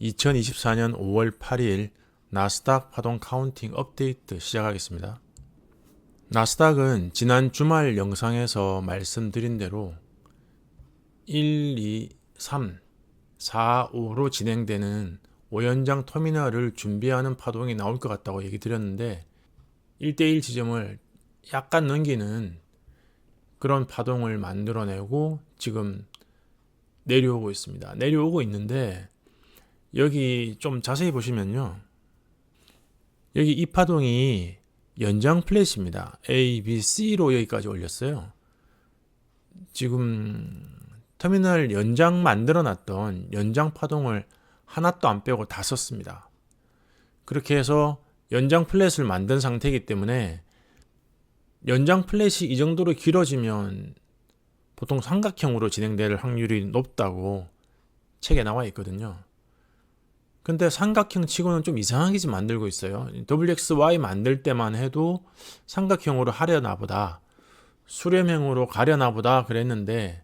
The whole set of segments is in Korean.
2024년 5월 8일 나스닥 파동 카운팅 업데이트 시작하겠습니다. 나스닥은 지난 주말 영상에서 말씀드린 대로 1, 2, 3, 4, 5로 진행되는 5연장 터미널을 준비하는 파동이 나올 것 같다고 얘기 드렸는데 1대1 지점을 약간 넘기는 그런 파동을 만들어내고 지금 내려오고 있습니다. 내려오고 있는데 여기 좀 자세히 보시면요. 여기 이 파동이 연장 플랫입니다. A, B, C로 여기까지 올렸어요. 지금 터미널 연장 만들어 놨던 연장 파동을 하나도 안 빼고 다 썼습니다. 그렇게 해서 연장 플랫을 만든 상태이기 때문에 연장 플랫이 이 정도로 길어지면 보통 삼각형으로 진행될 확률이 높다고 책에 나와 있거든요. 근데 삼각형 치고는 좀 이상하게 좀 만들고 있어요. WXY 만들 때만 해도 삼각형으로 하려나 보다. 수렴형으로 가려나 보다 그랬는데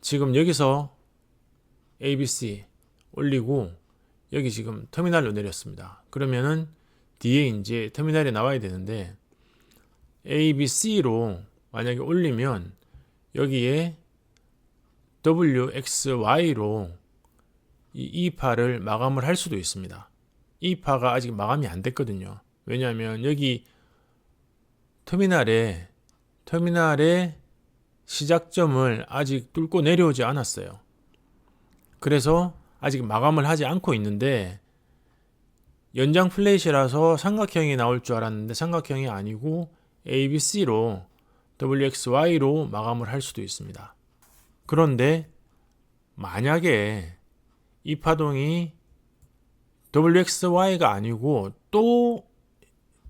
지금 여기서 ABC 올리고 여기 지금 터미널로 내렸습니다. 그러면은 뒤에 이제 터미널이 나와야 되는데 ABC로 만약에 올리면 여기에 WXY로 이 2파를 마감을 할 수도 있습니다. 2파가 아직 마감이 안 됐거든요. 왜냐하면 여기 터미널에 터미널의 시작점을 아직 뚫고 내려오지 않았어요. 그래서 아직 마감을 하지 않고 있는데 연장 플레이시라서 삼각형이 나올 줄 알았는데 삼각형이 아니고 ABC로 WXY로 마감을 할 수도 있습니다. 그런데 만약에 이 파동이 WXY가 아니고 또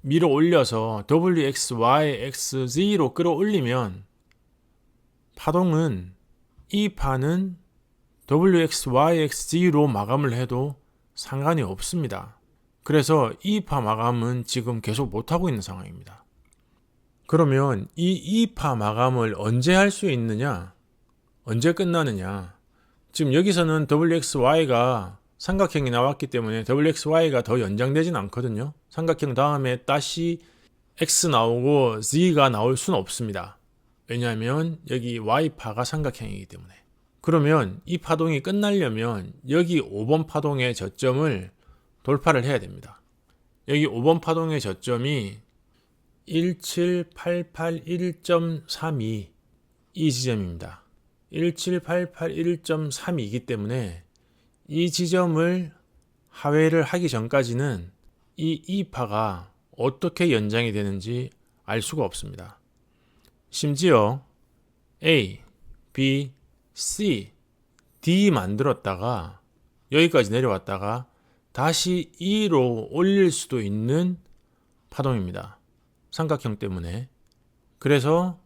밀어 올려서 WXYXZ로 끌어올리면 파동은 이 파는 WXYXZ로 마감을 해도 상관이 없습니다. 그래서 이 파 마감은 지금 계속 못하고 있는 상황입니다. 그러면 이 2파 마감을 언제 할 수 있느냐? 언제 끝나느냐? 지금 여기서는 WXY가 삼각형이 나왔기 때문에 WXY가 더 연장되진 않거든요. 삼각형 다음에 다시 X 나오고 Z가 나올 수는 없습니다. 왜냐하면 여기 Y파가 삼각형이기 때문에. 그러면 이 파동이 끝나려면 여기 5번 파동의 저점을 돌파를 해야 됩니다. 여기 5번 파동의 저점이 17881.32 이 지점입니다. 17881.32이기 때문에 이 지점을 하회를 하기 전까지는 이 2파가 어떻게 연장이 되는지 알 수가 없습니다. 심지어 A, B, C, D 만들었다가 여기까지 내려왔다가 다시 E로 올릴 수도 있는 파동입니다. 삼각형 때문에. 그래서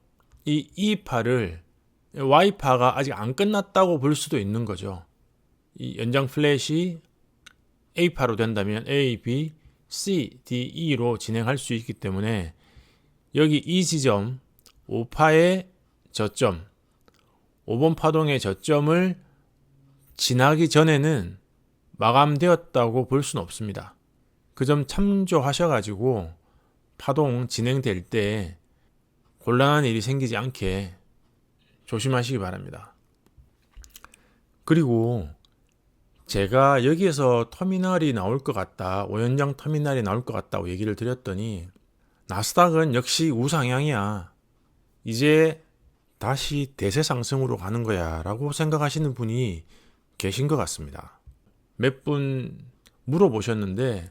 이 E파를 Y파가 아직 안 끝났다고 볼 수도 있는 거죠. 이 연장 플랫이 A파로 된다면 A, B, C, D, E로 진행할 수 있기 때문에 여기 이 지점 5파의 저점 5번 파동의 저점을 지나기 전에는 마감되었다고 볼 수는 없습니다. 그 점 참조하셔가지고 파동 진행될 때 곤란한 일이 생기지 않게 조심하시기 바랍니다. 그리고 제가 여기에서 터미널이 나올 것 같다, 오연장 터미널이 나올 것 같다고 얘기를 드렸더니 나스닥은 역시 우상향이야. 이제 다시 대세 상승으로 가는 거야 라고 생각하시는 분이 계신 것 같습니다. 몇 분 물어보셨는데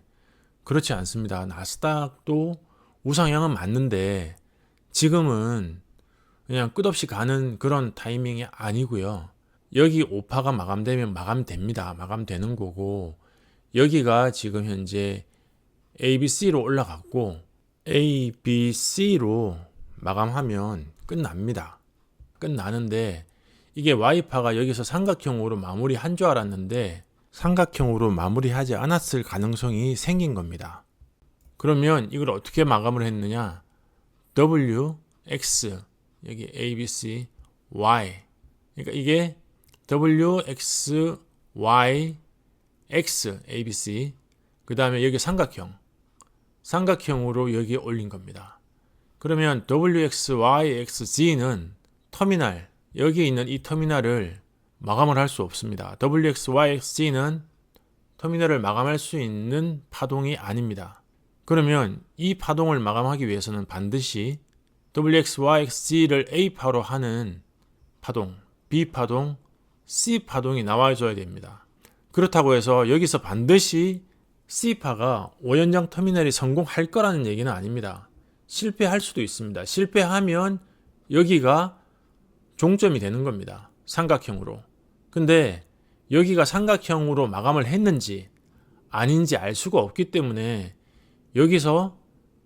그렇지 않습니다. 나스닥도 우상향은 맞는데 지금은 그냥 끝없이 가는 그런 타이밍이 아니고요. 여기 오파가 마감되면 마감됩니다. 마감되는 거고 여기가 지금 현재 ABC로 올라갔고 ABC로 마감하면 끝납니다. 끝나는데 이게 Y파가 여기서 삼각형으로 마무리한 줄 알았는데 삼각형으로 마무리하지 않았을 가능성이 생긴 겁니다. 그러면 이걸 어떻게 마감을 했느냐? W, X, 여기 A, B, C, Y. 그러니까 이게 W, X, Y, X, ABC. 그 다음에 여기 삼각형. 삼각형으로 여기에 올린 겁니다. 그러면 WX, Y, X, Z는 터미널, 여기 있는 이 터미널을 마감을 할 수 없습니다. WX, Y, X, Z는 터미널을 마감할 수 있는 파동이 아닙니다. 그러면 이 파동을 마감하기 위해서는 반드시 WX, Y, X, Z를 A파로 하는 파동, B파동, C파동이 나와줘야 됩니다. 그렇다고 해서 여기서 반드시 C파가 5연장 터미널이 성공할 거라는 얘기는 아닙니다. 실패할 수도 있습니다. 실패하면 여기가 종점이 되는 겁니다. 삼각형으로. 근데 여기가 삼각형으로 마감을 했는지 아닌지 알 수가 없기 때문에 여기서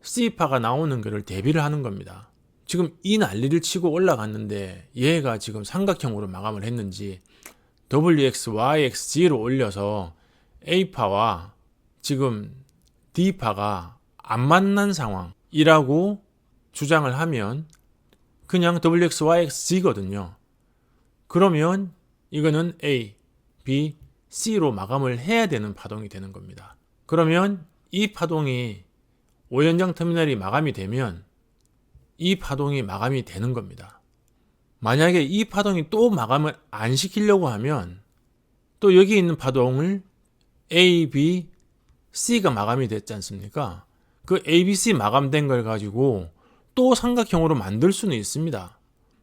C파가 나오는 것을 대비를 하는 겁니다. 지금 이 난리를 치고 올라갔는데 얘가 지금 삼각형으로 마감을 했는지 WX, YX, G로 올려서 A파와 지금 D파가 안 만난 상황이라고 주장을 하면 그냥 WX, YX, G거든요. 그러면 이거는 A, B, C로 마감을 해야 되는 파동이 되는 겁니다. 그러면 이 파동이 5연장 터미널이 마감이 되면 이 파동이 마감이 되는 겁니다. 만약에 이 파동이 또 마감을 안 시키려고 하면 또 여기 있는 파동을 A, B, C가 마감이 됐지 않습니까? 그 A, B, C 마감된 걸 가지고 또 삼각형으로 만들 수는 있습니다.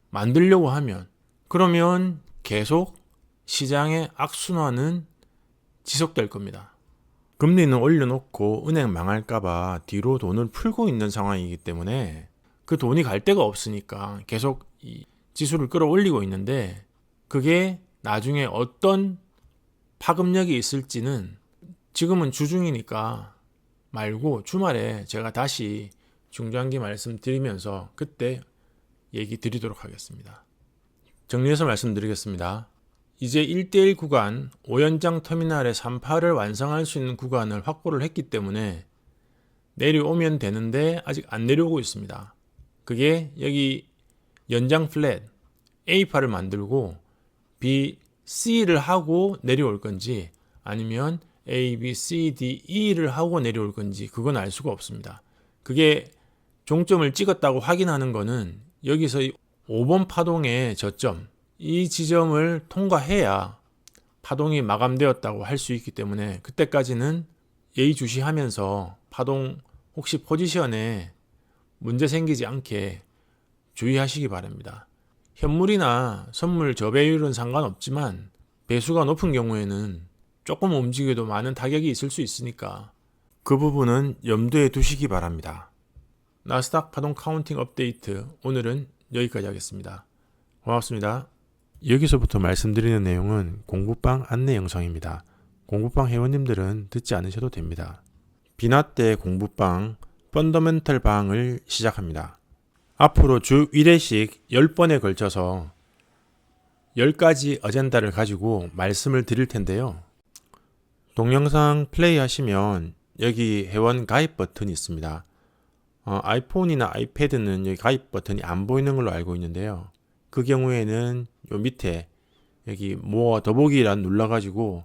만들려고 하면. 그러면 계속 시장의 악순환은 지속될 겁니다. 금리는 올려놓고 은행 망할까봐 뒤로 돈을 풀고 있는 상황이기 때문에 그 돈이 갈 데가 없으니까 계속 이 지수를 끌어올리고 있는데 그게 나중에 어떤 파급력이 있을지는 지금은 주중이니까 말고 주말에 제가 다시 중장기 말씀드리면서 그때 얘기 드리도록 하겠습니다. 정리해서 말씀드리겠습니다. 이제 1대1 구간 5연장 터미널의 3파를 완성할 수 있는 구간을 확보를 했기 때문에 내려오면 되는데 아직 안 내려오고 있습니다. 그게 여기 연장 플랫 A파를 만들고 B, C를 하고 내려올 건지 아니면 A, B, C, D, E를 하고 내려올 건지 그건 알 수가 없습니다. 그게 종점을 찍었다고 확인하는 거는 여기서 5번 파동의 저점 이 지점을 통과해야 파동이 마감되었다고 할 수 있기 때문에 그때까지는 예의주시하면서 파동 혹시 포지션에 문제 생기지 않게 주의하시기 바랍니다. 현물이나 선물 저배율은 상관없지만 배수가 높은 경우에는 조금 움직여도 많은 타격이 있을 수 있으니까 그 부분은 염두에 두시기 바랍니다. 나스닥 파동 카운팅 업데이트 오늘은 여기까지 하겠습니다. 고맙습니다. 여기서부터 말씀드리는 내용은 공부방 안내 영상입니다. 공부방 회원님들은 듣지 않으셔도 됩니다. 비나 때 공부방 펀더멘털 방을 시작합니다. 앞으로 주 1회씩 10번에 걸쳐서 10가지 어젠다를 가지고 말씀을 드릴 텐데요. 동영상 플레이 하시면 여기 회원 가입 버튼이 있습니다. 어, 아이폰이나 아이패드는 여기 가입 버튼이 안 보이는 걸로 알고 있는데요. 그 경우에는 요 밑에 여기 모어 더보기란 눌러가지고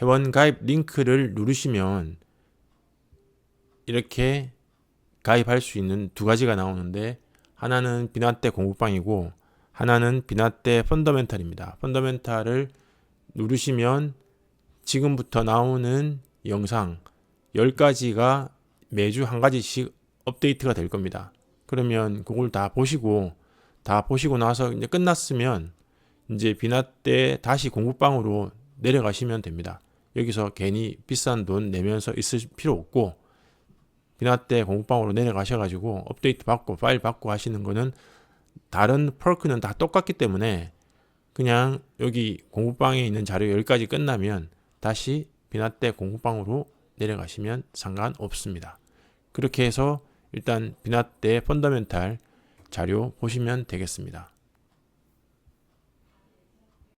회원 가입 링크를 누르시면 이렇게 가입할 수 있는 두 가지가 나오는데 하나는 비나떼 공부방이고 하나는 비나떼 펀더멘탈입니다. 펀더멘탈을 누르시면 지금부터 나오는 영상 10가지가 매주 한 가지씩 업데이트가 될 겁니다. 그러면 그걸 다 보시고 다 보시고 나서 이제 끝났으면 이제 비나떼 다시 공부방으로 내려가시면 됩니다. 여기서 괜히 비싼 돈 내면서 있을 필요 없고 비나떼 공부방으로 내려가셔가지고 업데이트 받고 파일 받고 하시는 거는 다른 펄크는 다 똑같기 때문에 그냥 여기 공부방에 있는 자료 여기까지 끝나면 다시 비나떼 공부방으로 내려가시면 상관없습니다. 그렇게 해서 일단 비나떼 펀더멘탈 자료 보시면 되겠습니다.